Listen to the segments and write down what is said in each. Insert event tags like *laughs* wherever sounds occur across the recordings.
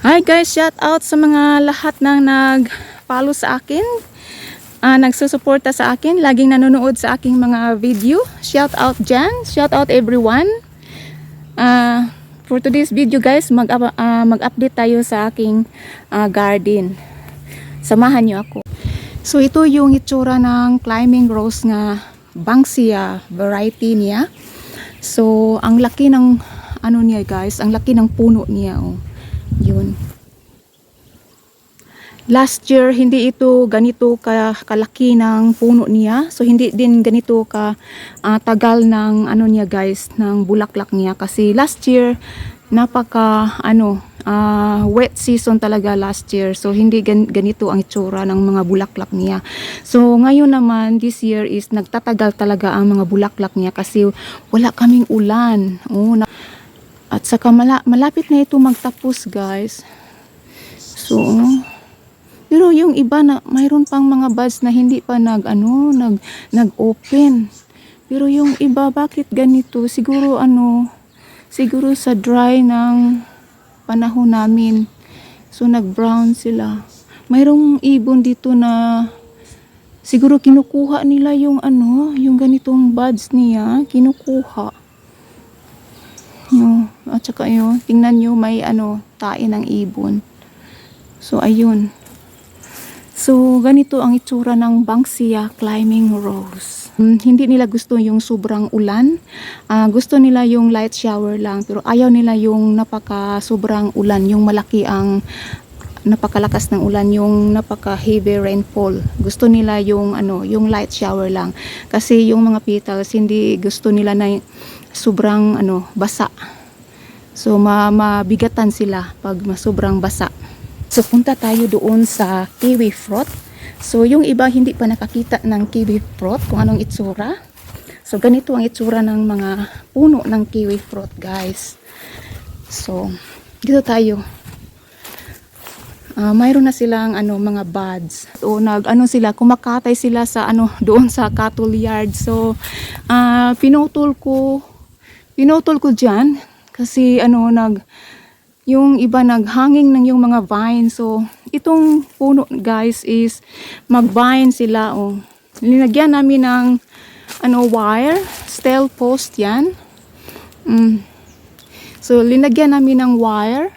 Hi guys, shout out sa mga lahat ng nag-follow sa akin. ah nagsusuporta sa akin, laging nanonood sa aking mga video. Shout out dyan, shout out everyone. Ah, for today's video guys, mag, ah, mag-update tayo sa aking ah, garden. Samahan niyo ako. So ito yung itsura ng climbing rose nga Banksia variety niya. So ang laki ng ano niya guys, ang laki ng puno niya oh. Yun. Last year, hindi ito ganito ka, kalaki ng puno niya. So, hindi din ganito ka ah, tagal ng ano niya guys, ng bulaklak niya. Kasi last year, napaka ano, ah, wet season talaga last year. So, hindi gan- ganito ang itsura ng mga bulaklak niya. So, ngayon naman, this year is nagtatagal talaga ang mga bulaklak niya kasi wala kaming ulan. Oh, at saka mala- malapit na ito magtapos guys. So, pero yung iba na mayroon pang mga buds na hindi pa nag ano, nag nag-open. Pero yung iba bakit ganito? Siguro ano, siguro sa dry ng panahon namin. So nag-brown sila. Mayroong ibon dito na siguro kinukuha nila yung ano, yung ganitong buds niya, kinukuha. Yo, at saka yun, tingnan nyo may ano, tae ng ibon. So, ayun. So, ganito ang itsura ng Banksia Climbing Rose. Mm, hindi nila gusto yung sobrang ulan. Ah, gusto nila yung light shower lang. Pero ayaw nila yung napaka sobrang ulan. Yung malaki ang napakalakas ng ulan. Yung napaka heavy rainfall. Gusto nila yung ano, yung light shower lang. Kasi yung mga petals, hindi gusto nila na sobrang ano, basa. So, ma mabigatan sila pag sobrang basa. So punta tayo doon sa kiwi fruit. So yung iba hindi pa nakakita ng kiwi fruit kung anong itsura. So ganito ang itsura ng mga puno ng kiwi fruit guys. So dito tayo. Ah, mayroon na silang ano mga buds. O nag ano sila kumakatay sila sa ano *laughs* doon sa cattle yard. So ah pinutol ko pinutol ko diyan kasi ano nag yung iba naghanging ng yung mga vine. So, itong puno guys is mag-vine sila. Oh. Linagyan namin ng ano, wire, steel post yan. Mm. So, linagyan namin ng wire.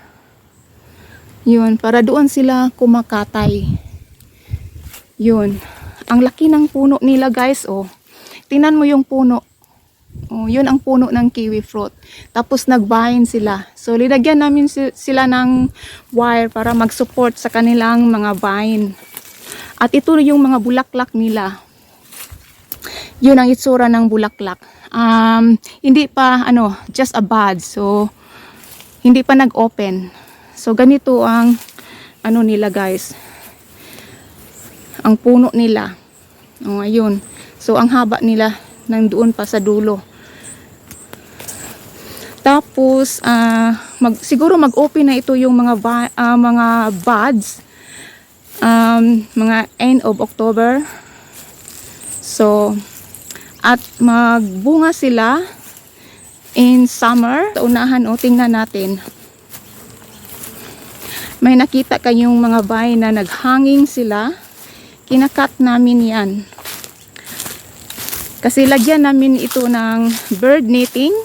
Yun, para doon sila kumakatay. Yun. Ang laki ng puno nila guys, oh. Tingnan mo yung puno. Oh, yun ang puno ng kiwi fruit. Tapos nag-vine sila. So, linagyan namin si- sila ng wire para mag-support sa kanilang mga vine. At ito yung mga bulaklak nila. Yun ang itsura ng bulaklak. Um, hindi pa, ano, just a bud. So, hindi pa nag-open. So, ganito ang, ano nila guys. Ang puno nila. O, ayun. So, ang haba nila nandoon pa sa dulo. Tapos, ah, mag, siguro mag-open na ito yung mga, ba, ah, mga buds. Um, mga end of October. So, at magbunga sila in summer. Unahan, o, tingnan natin. May nakita kayong mga vine na naghanging sila. Kinakat namin yan. Kasi lagyan namin ito ng bird netting.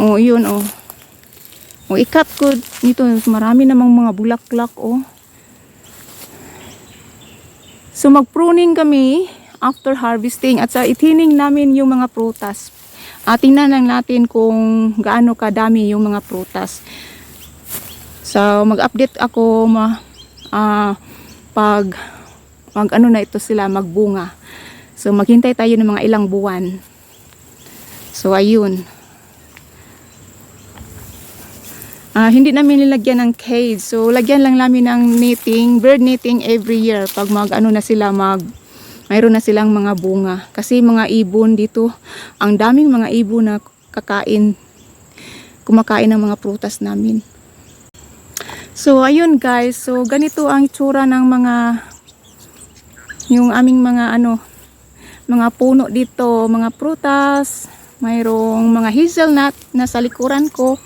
Oh, yun oh. O ikat ko nito marami namang mga bulaklak oh. So mag-pruning kami after harvesting at sa itining namin yung mga prutas. At tingnan lang natin kung gaano kadami yung mga prutas. So mag-update ako ma ah, pag mag ano na ito sila magbunga. So maghintay tayo ng mga ilang buwan. So ayun. Ah, hindi namin nilagyan ng cage. So lagyan lang namin ng knitting, bird knitting every year pag mag ano na sila mag mayroon na silang mga bunga. Kasi mga ibon dito, ang daming mga ibon na kakain kumakain ng mga prutas namin. So ayun guys, so ganito ang itsura ng mga yung aming mga ano mga puno dito, mga prutas, mayroong mga hazelnut na sa likuran ko.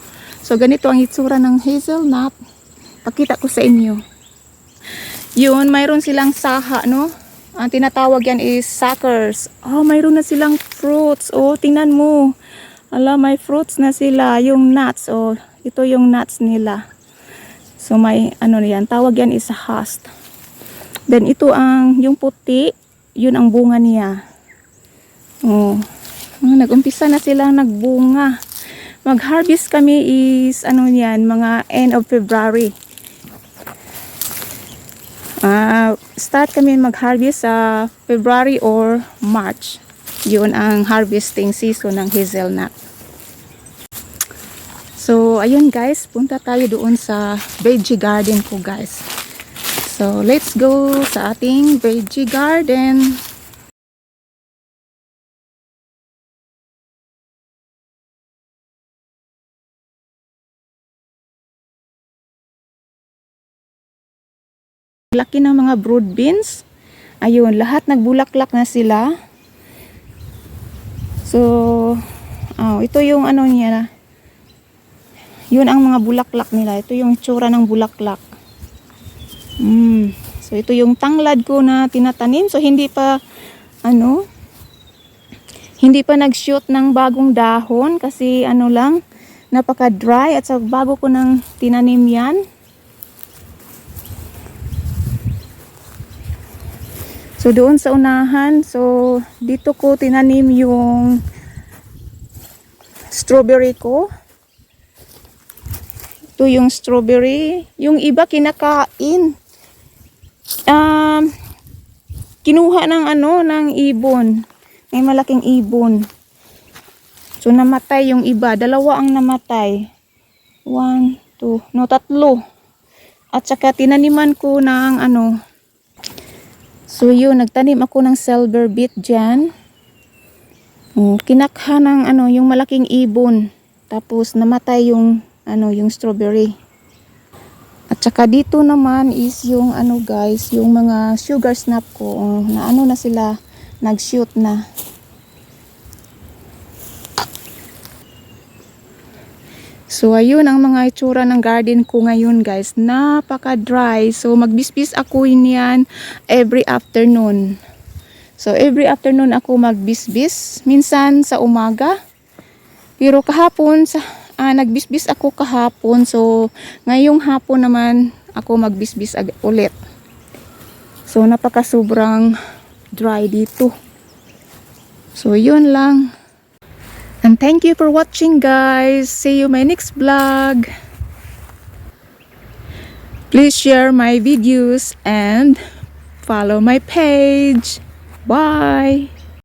So ganito ang itsura ng hazelnut. Pakita ko sa inyo. Yun, mayroon silang saha, no? Ang tinatawag yan is suckers. Oh, mayroon na silang fruits. Oh, tingnan mo. Ala, may fruits na sila. Yung nuts. Oh, ito yung nuts nila. So, may ano yan. Tawag yan is host. Then, ito ang, yung puti, yun ang bunga niya. Oh, ah, nag-umpisa na silang nagbunga. Mag-harvest kami is, ano yan, mga end of February. Ah, start kami mag-harvest sa February or March. Yun ang harvesting season ng hazelnut. So, ayun guys, punta tayo doon sa veggie garden ko guys. So, let's go sa ating veggie garden. Laki ng mga brood beans. Ayun, lahat nagbulaklak na sila. So, oh, ito yung ano niya. Yun ang mga bulaklak nila. Ito yung tsura ng bulaklak. Mm. So, ito yung tanglad ko na tinatanim. So, hindi pa, ano, hindi pa nag-shoot ng bagong dahon kasi ano lang, napaka-dry at sa bago ko nang tinanim yan. So doon sa unahan, so dito ko tinanim yung strawberry ko. Ito yung strawberry. Yung iba kinakain. Um, kinuha ng ano, ng ibon. May malaking ibon. So namatay yung iba. Dalawa ang namatay. One, two, no tatlo. At saka tinaniman ko ng ano, So yun, nagtanim ako ng silver beet dyan. Oh, kinakha ng ano, yung malaking ibon. Tapos namatay yung ano, yung strawberry. At saka dito naman is yung ano guys, yung mga sugar snap ko. Oh, na ano na sila, nag-shoot na. So ayun ang mga itsura ng garden ko ngayon guys. Napaka-dry. So magbisbis ako yan every afternoon. So every afternoon ako magbisbis. Minsan sa umaga. Pero kahapon sa ah, nagbisbis ako kahapon. So ngayong hapon naman ako magbisbis ag- ulit. So napaka sobrang dry dito. So yun lang. And thank you for watching guys. See you my next vlog. Please share my videos and follow my page. Bye.